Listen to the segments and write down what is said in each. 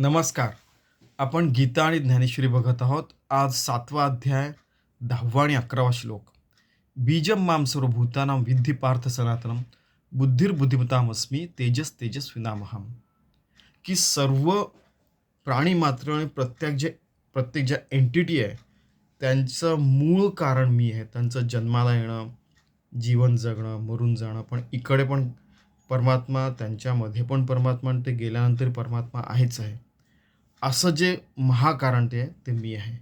नमस्कार. आपण गीता आणि ज्ञानेश्वरी बघत आहोत. आज सातवा अध्याय दहावा आणि अकरावा श्लोक. बीजम माम सर्वभूतानां विद्धी पार्थ सनातनम बुद्धिर्बुद्धिमतामस्मी तेजस तेजस की सर्व प्राणी मात्र आणि प्रत्येक जे प्रत्येक ज्या एंटिटी आहे त्यांचं मूळ कारण मी आहे. त्यांचं जन्माला येणं जीवन जगणं मरून जाणं पण इकडे पण परमात्मा त्यांच्यामध्ये पण परमात्मा आणि ते गेल्यानंतर परमात्मा आहेच आहे. असं जे महाकारण ते आहे ते मी आहे.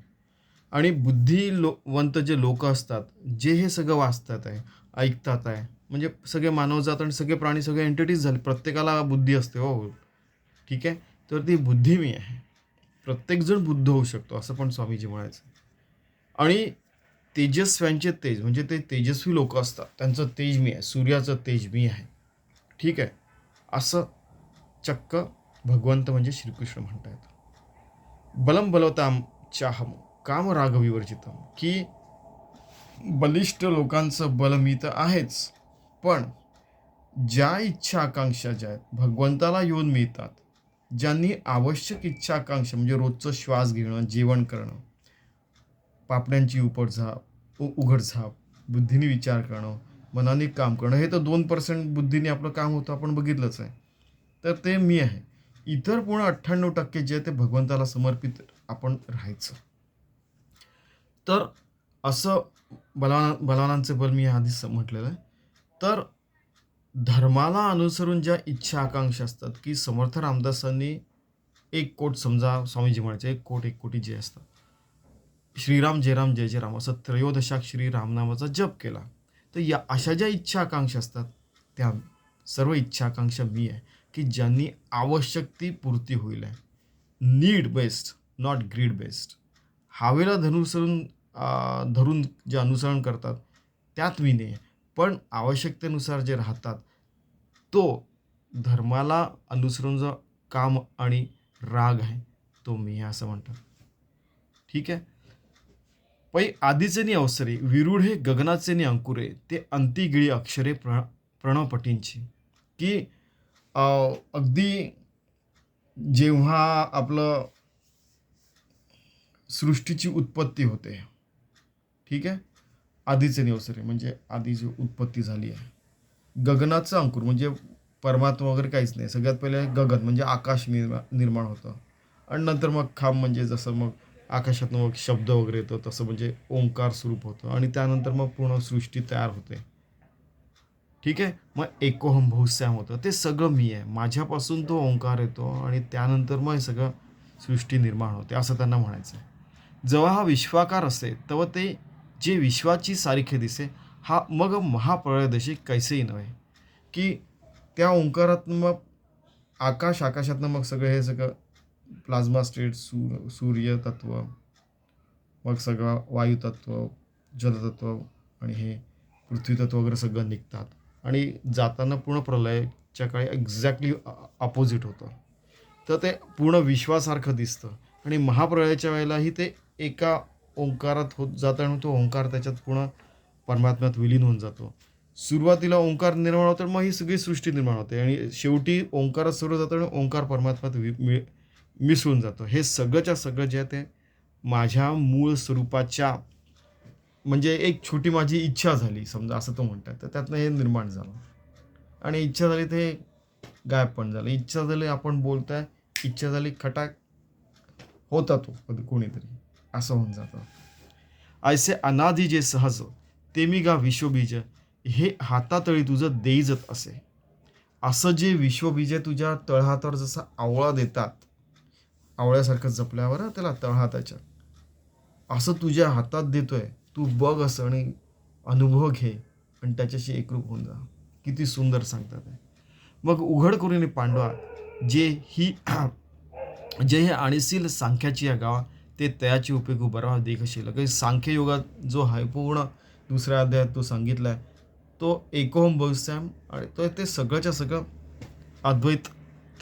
आणि बुद्धिलोवंत जे लोक असतात जे हे सगळं वाचतात आहे ऐकतात आहे म्हणजे सगळे मानवजात आणि सगळे प्राणी सगळे एंटिटीज झाले प्रत्येकाला बुद्धी असते हो. हो ठीक आहे? तर ती बुद्धी मी आहे. प्रत्येकजण बुद्ध होऊ शकतो असं पण स्वामीजी म्हणायचं. आणि तेजस्व्यांचे तेज म्हणजे ते तेजस्वी लोक असतात त्यांचं तेज मी आहे सूर्याचं तेज मी आहे. ठीक आहे? असं चक्क भगवंत म्हणजे श्रीकृष्ण म्हणता येतं बलम బలవతాం चाहम। काम राग विवर्जितम की बलिष्ठ लोकांचं बल मी तर आहेच पण ज्या इच्छा आकांक्षा ज्या आहेत भगवंताला येऊन मिळतात. ज्यांनी आवश्यक इच्छा आकांक्षा म्हणजे रोजचं श्वास घेणं जेवण करणं पापड्यांची उपडझाप उ उघडझाप बुद्धीने विचार करणं मनाने काम करणं हे तर दोन पर्सेंट बुद्धीने आपलं काम होतं आपण बघितलंच आहे. तर ते मी आहे. इतर पूर्ण अठ्ठ्याण्णव टक्के जे आहे ते भगवंताला समर्पित आपण राहायचं. तर असं बलवान बलवानांचे बल मी आधीच म्हटलेलं आहे. तर धर्माला अनुसरून ज्या इच्छा आकांक्षा असतात की समर्थ रामदासांनी एक कोट समजा स्वामीजी म्हणायचे एक कोट एक कोटी जे असतात. श्रीराम जयराम जय जय राम असं त्रयोदशाक्षरी रामनामाचा जप केला. तर या अशा ज्या इच्छा आकांक्षा असतात त्या सर्व इच्छा आकांक्षा मी आहे. की ज्यांनी आवश्यक ती पूर्ती होईल आहे. Need based not greed based हवेला धनुसरून धरून जे अनुसरण करतात त्यात मी नाही आहे. पण आवश्यकतेनुसार जे राहतात तो धर्माला अनुसरून जो काम आणि राग आहे तो मी असं म्हणतात. ठीक आहे? पै आधीचे नि अवसरे विरूढे गगनाचे नि अंकुरे ते अंतिगिळी अक्षरे प्र प्रणवपटींची. की अगदी जेव्हा आपलं सृष्टीची उत्पत्ती होते ठीक आहे? आधीचे निवसरे म्हणजे आधी जी उत्पत्ती झाली आहे. गगनाचं अंकुर म्हणजे परमात्मा वगैरे काहीच नाही. सगळ्यात पहिले गगन म्हणजे आकाश निर्मा निर्माण होतं. आणि नंतर मग खांब म्हणजे जसं मग आकाशातनं मग शब्द वगैरे येतो तसं म्हणजे ओंकार स्वरूप होतं. आणि त्यानंतर मग पूर्ण सृष्टी तयार होते. ठीक आहे? मग एकोहम भौस्याम होतं. ते सगळं मी आहे. माझ्यापासून तो ओंकार येतो आणि त्यानंतर मग हे सगळं सृष्टी निर्माण होते. असं त्यांना म्हणायचं आहे जेव्हा हा विश्वाकार असे तेव्हा ते जे विश्वाची सारखे दिसे हा मग महाप्रळयदशी कैसेही नव्हे. की त्या ओंकारातनं मग आकाश आकाशातनं मग सगळं हे सगळं प्लाझ्मा स्टेट सूर सूर्य तत्व मग सगळं वायुतत्व जलतत्व आणि हे पृथ्वीतत्व वगैरे सगळं निघतात. आणि जाताना पूर्ण प्रलयाच्या काळी एक्झॅक्टली अपोजिट होतं. तर ते पूर्ण विश्वासारखं दिसतं. आणि महाप्रलयाच्या वेळेलाही ते एका ओंकारात होत जातं आणि तो ओंकार त्याच्यात पूर्ण परमात्म्यात विलीन होऊन जातो. सुरुवातीला ओंकार निर्माण होतं मग ही सगळी सृष्टी निर्माण होते. आणि शेवटी ओंकारात सुरू जातं आणि ओंकार परमात्म्यात वि मिसळून जातो. हे सगळंच्या सगळं जे आहे ते माझ्या मूळ स्वरूपाच्या म्हणजे एक छोटी माझी इच्छा झाली समजा असं तो म्हणतात. तर त्यातनं हे निर्माण झालं. आणि इच्छा झाली ते गायब पण झालं. इच्छा झाली आपण बोलताय इच्छा झाली खटाक होता तो कधी कोणीतरी असं होऊन जातं. ऐसे अनादी जे सहज ते मी गा विश्वबीज हे हातातळी तुझं देईजत असे. असं जे विश्वबीज आहे तुझ्या तळहातावर जसं आवळा देतात आवळ्यासारखं जपल्यावर त्याला तळहाताच्या असं तुझ्या हातात देतोय तू बघ असं आणि अनुभव घे आणि त्याच्याशी एकरूप होऊन जा. किती सुंदर सांगतात आहे मग उघड करून पांडवा जे ही जे हे आणीशील सांख्याची या गावा ते तयाची उपयोग उभारावा देखशील काही सांख्य योगात जो आहे पूर्ण दुसऱ्या अध्यायात तो सांगितला आहे तो एकोहम भविष्यम आणि तो ते सगळंच्या सगळं अद्वैत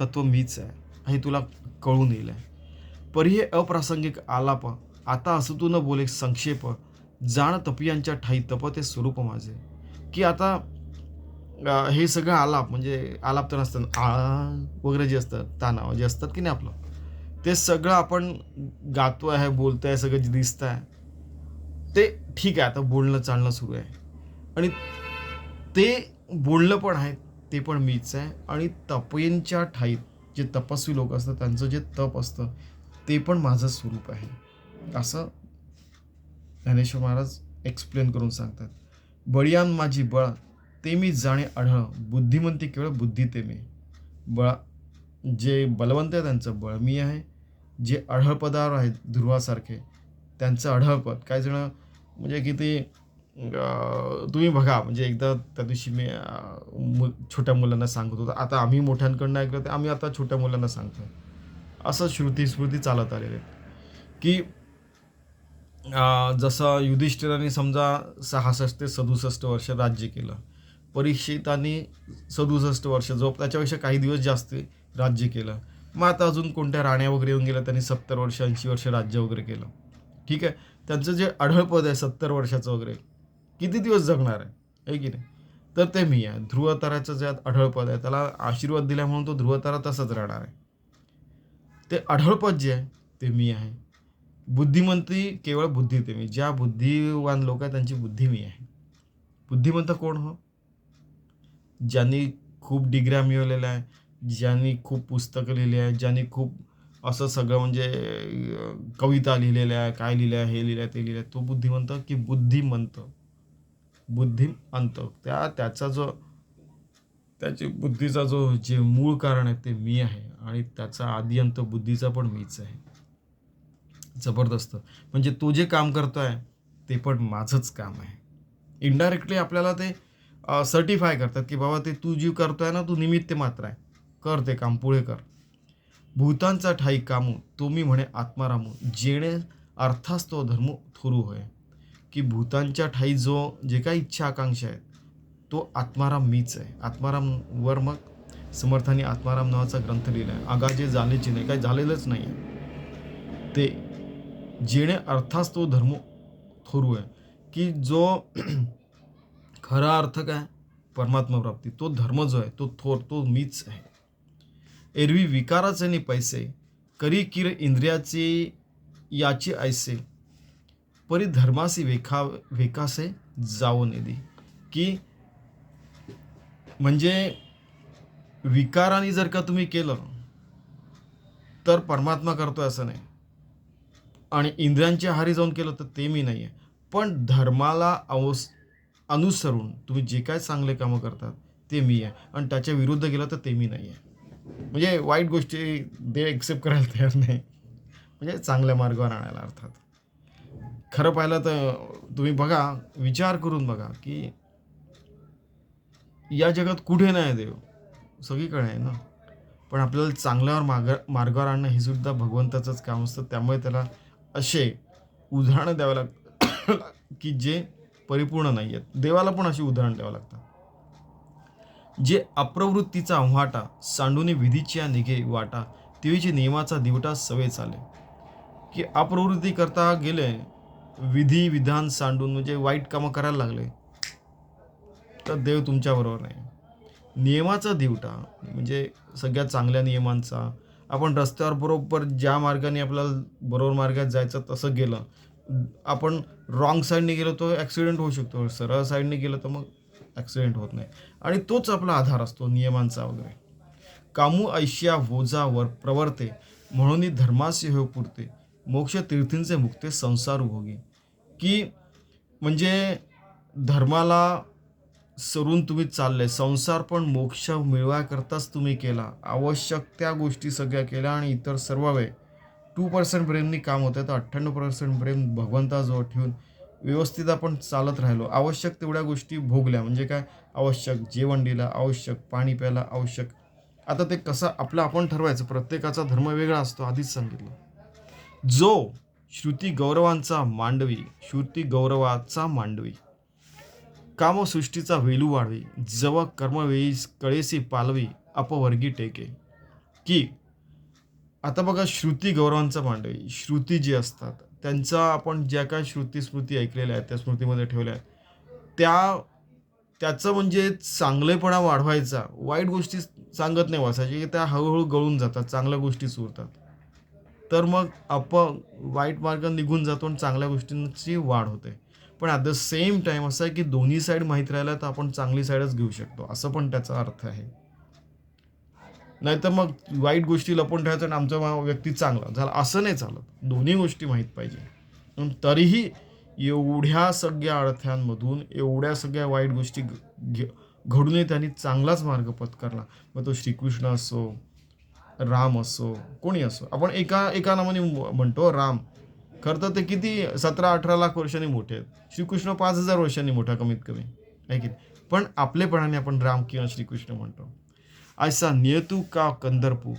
तत्व मीच आहे. हे तुला कळून येईल. आहे परी हे अप्रासंगिक आलाप आता असं तू न बोले संक्षेप जाण तपियांच्या ठाई तपते स्वरूप माझे. की आता हे सगळं आलाप म्हणजे आलाप तर नसतं आ वगैरे जे असतात तानाव जे असतात की नाही आपलं ते सगळं आपण गातो आहे बोलतो आहे सगळं दिसतं आहे. ते ठीक आहे आता बोलणं चालणं सुरू आहे. आणि ते बोलणं पण आहे ते पण मीच आहे. आणि तपयेंच्या ठाईत जे तपस्वी लोक असतात त्यांचं जे तप असतं ते पण माझं स्वरूप आहे. असं ज्ञानेश्वर महाराज एक्सप्लेन करून सांगतात. बळीयान माझी बळ ते मी जाणे आढळ बुद्धिमंती केवळ बुद्धी ते मी. बळ जे बलवंत आहे त्यांचं बळ मी आहे जे अढळपदावर आहेत ध्रुवासारखे त्यांचं अढळपद काही जण म्हणजे किती तुम्ही बघा म्हणजे एकदा त्या दिवशी मी मु छोट्या मुलांना सांगत होतो. आता आम्ही मोठ्यांकडनं ऐकलं ते आम्ही आता छोट्या मुलांना सांगतो असं श्रुती स्मृती चालत आलेले आहेत. की जसं युधिष्ठिराने समजा सहासष्ट ते सदुसष्ट वर्ष राज्य केलं परीक्षिताने सदुसष्ट वर्ष जो त्याच्यापेक्षा काही दिवस जास्त राज्य केलं. मग आता अजून कोणत्या राण्या वगैरे येऊन गेल्या त्यांनी सत्तर वर्ष ऐंशी वर्ष राज्य वगैरे केलं. ठीक आहे? त्यांचं जे आढळपद आहे सत्तर वर्षाचं वगैरे किती दिवस जगणार आहे? की नाही? तर ते मी आहे. ध्रुवताराचं जे आढळपद आहे त्याला आशीर्वाद दिला म्हणून तो ध्रुवतारा तसंच राहणार आहे. ते आढळपद जे आहे ते मी आहे. बुद्धिमंती केवळ बुद्धी ते मी. ज्या बुद्धिवान लोक आहेत त्यांची बुद्धी मी आहे. बुद्धिमंत कोण हो? ज्यांनी खूप डिग्र्या मिळवलेल्या आहे ज्यांनी खूप पुस्तकं लिहिली आहे ज्यांनी खूप असं सगळं म्हणजे कविता लिहिलेल्या आहे काय लिहिलं आहे हे लिहिलं आहे ते लिहिलं आहे. तो बुद्धिमंत की बुद्धिमंत? बुद्धिमंत. त्या त्याचा जो त्याची बुद्धीचा जो जे मूळ कारण आहे ते मी आहे आणि त्याचा आदियंत बुद्धीचा पण मीच आहे. जबरदस्त. म्हणजे तो जे काम करतो आहे ते पण माझंच काम आहे. इनडायरेक्टली आपल्याला ते सर्टिफाय करतात की बाबा ते तू जी आहे ना तू निमित्त मात्र आहे. कर ते काम पुढे कर. भूतांचा ठाई कामू तो मी म्हणे आत्मारामू जेणे अर्थास तो धर्म थोरू होय. की भूतांच्या ठाई जो जे काही इच्छा आकांक्षा आहेत तो आत्माराम मीच आहे. आत्मारामवर मग समर्थाने आत्माराम नावाचा ग्रंथ लिहिला आहे आगाजे झालेची नाही काही झालेलंच नाही आहे ते जेणे अर्थास तो धर्म थोरू आहे की जो खरा अर्थ काय? परमात्मा प्राप्ती. तो धर्म जो आहे तो थोर तो मीच आहे. एरवी विकाराचे नि पैसे करी किर इंद्रियाची याची ऐसे परी धर्मासी वेखा वेकासे जावो नेदी की म्हणजे विकाराने जर का तुम्ही केलं तर परमात्मा करतोय असं नाही. आणि इंद्रियांच्या हारी जाऊन केलं तर ते मी नाही आहे पण धर्माला अवस अनुसरून तुम्ही जे काय चांगले कामं करतात ते मी आहे. आणि त्याच्या विरुद्ध गेलं तर ते मी नाही आहे म्हणजे वाईट गोष्टी दे एक्सेप्ट करायला तयार नाही. म्हणजे चांगल्या मार्गावर आणायला अर्थात. खरं पाहिलं तर तुम्ही बघा विचार करून बघा की या जगात कुठे नाही देव? सगळीकडे आहे ना? पण आपल्याला चांगल्यावर मार्ग मार्गावर आणणं हे सुद्धा भगवंताचंच काम असतं. त्यामुळे त्याला असे उदाहरणं द्यावं लाग की जे परिपूर्ण नाही आहेत. देवाला पण अशी उदाहरण द्यावं लागतात. जे अप्रवृत्तीचा वाटा सांडूने विधीच्या निघे वाटा तिवीची नियमाचा दिवटा सवय चाले की अप्रवृत्ती करता गेले विधी विधान सांडून म्हणजे वाईट कामं करायला लागले तर देव तुमच्याबरोबर नाही. नियमाचा दिवटा म्हणजे सगळ्यात चांगल्या नियमांचा आपण रस्त्यावर बरोबर ज्या मार्गाने आपल्याला बरोबर मार्गात जायचं तसं गेलं आपण रॉंग साईडने गेलो तर ॲक्सिडेंट होऊ शकतो. सरळ साईडने गेलं तर मग ॲक्सिडेंट होत नाही. आणि तोच आपला आधार असतो नियमांचा वगैरे. कामू ऐश्या वोजावर प्रवर्ते म्हणून धर्मासी हो पुरते मोक्ष तीर्थींचे मुक्ते संसार उभोगे की म्हणजे धर्माला सरून तुम्ही चालले. संसार पण मोक्ष मिळवाकरताच तुम्ही केला. आवश्यक त्या गोष्टी सगळ्या केल्या आणि इतर सर्व वेळ. टू पर्सेंट प्रेमनी काम होतं. तर अठ्ठ्याण्णव पर्सेंट प्रेम भगवंताजवळ ठेवून व्यवस्थित आपण चालत राहिलो. आवश्यक तेवढ्या गोष्टी भोगल्या. म्हणजे काय? आवश्यक जेवण दिलं आवश्यक पाणी प्यायला आवश्यक. आता ते कसं आपलं आपण ठरवायचं. प्रत्येकाचा धर्म वेगळा असतो. आधीच सांगितलं. जो श्रुती गौरवांचा मांडवी श्रुती गौरवाचा मांडवी. कामसृष्टीचा वेलू वाढवी जव कर्मवेळी कळेसी पालवी अपवर्गी टेके. की आता बघा श्रुती गौरवांचा मांडवी श्रुती जी असतात त्यांचा आपण ज्या काय श्रुती स्मृती ऐकलेल्या आहेत त्या स्मृतीमध्ये ठेवल्या आहेत. त्या त्याचं म्हणजे चांगलेपणा वाढवायचा. वाईट गोष्टी सांगत नाही वाचायची की त्या हळूहळू गळून जातात चांगल्या गोष्टी सुरतात. तर मग आपण वाईट मार्ग निघून जातो आणि चांगल्या गोष्टींची वाढ होते. पण ॲट द सेम टाईम असं आहे की दोन्ही साईड माहीत राहिल्या तर आपण चांगली साईडच घेऊ शकतो. असं पण त्याचा अर्थ आहे. नाहीतर मग वाईट गोष्टी लपून ठेवायचं आणि आमचा व्यक्ती चांगला. झाला असं नाही चालत. दोन्ही गोष्टी माहीत पाहिजे. पण तरीही एवढ्या सगळ्या अडथळ्यांमधून एवढ्या सगळ्या वाईट गोष्टी घ- घे- घडूनही त्यांनी चांगलाच मार्ग पत्करला. मग तो श्रीकृष्ण असो राम असो कोणी असो. आपण एका एका नावाने म्हणतो राम. खरं तर ते किती सतरा अठरा लाख वर्षांनी मोठे आहेत. श्रीकृष्ण पाच हजार वर्षांनी मोठा कमीत कमी. आहे की पण आपलेपणाने आपण राम किंवा श्रीकृष्ण म्हणतो. ऐसा नियतू का कंदरपू?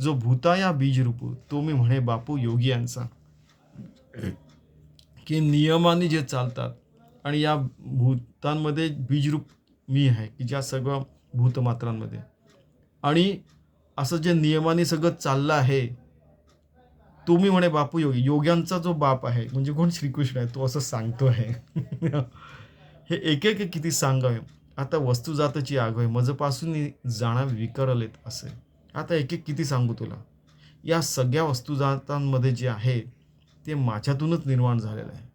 जो भूताया बीज रूपू तो मी म्हणे बापू योगी यांचा की नियमाने जे चालतात आणि या भूतांमध्ये बीजरूप मी आहे की ज्या सगळं भूतमात्रांमध्ये. आणि असं जे नियमाने सगळं चाललं आहे तुम्ही म्हणे बापू योगी योग्यांचा जो बाप आहे म्हणजे कोण श्रीकृष्ण आहे तो असं सांगतो आहे. हे एक एक किती सांगावे. आता वस्तू जातची आग आहे मजपासून जाणा विकरलेत असे. आता एक एक किती सांगू तुला. या सगळ्या वस्तुजातांमध्ये जे आहे ते माझ्यातूनच निर्माण झालेलं आहे.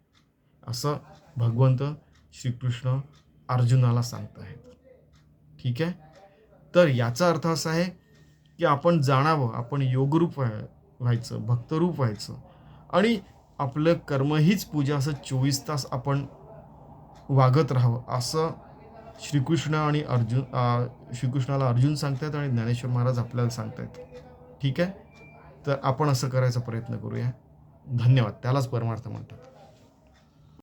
असं भगवंत श्रीकृष्ण अर्जुनाला सांगत आहेत ठीक आहे? तर याचा अर्थ असा आहे की आपण जाणावं आपण योगरूप व्हायचं भक्तरूप व्हायचं. आणि आपलं कर्म हीच पूजा असं चोवीस तास आपण वागत राहावं असं श्रीकृष्ण आणि अर्जुन श्रीकृष्णाला अर्जुन सांगतायत आणि ज्ञानेश्वर महाराज आपल्याला सांगतायत. ठीक आहे? तर आपण असं करायचा प्रयत्न करूया. धन्यवाद. त्यालाच परमार्थ म्हणतात.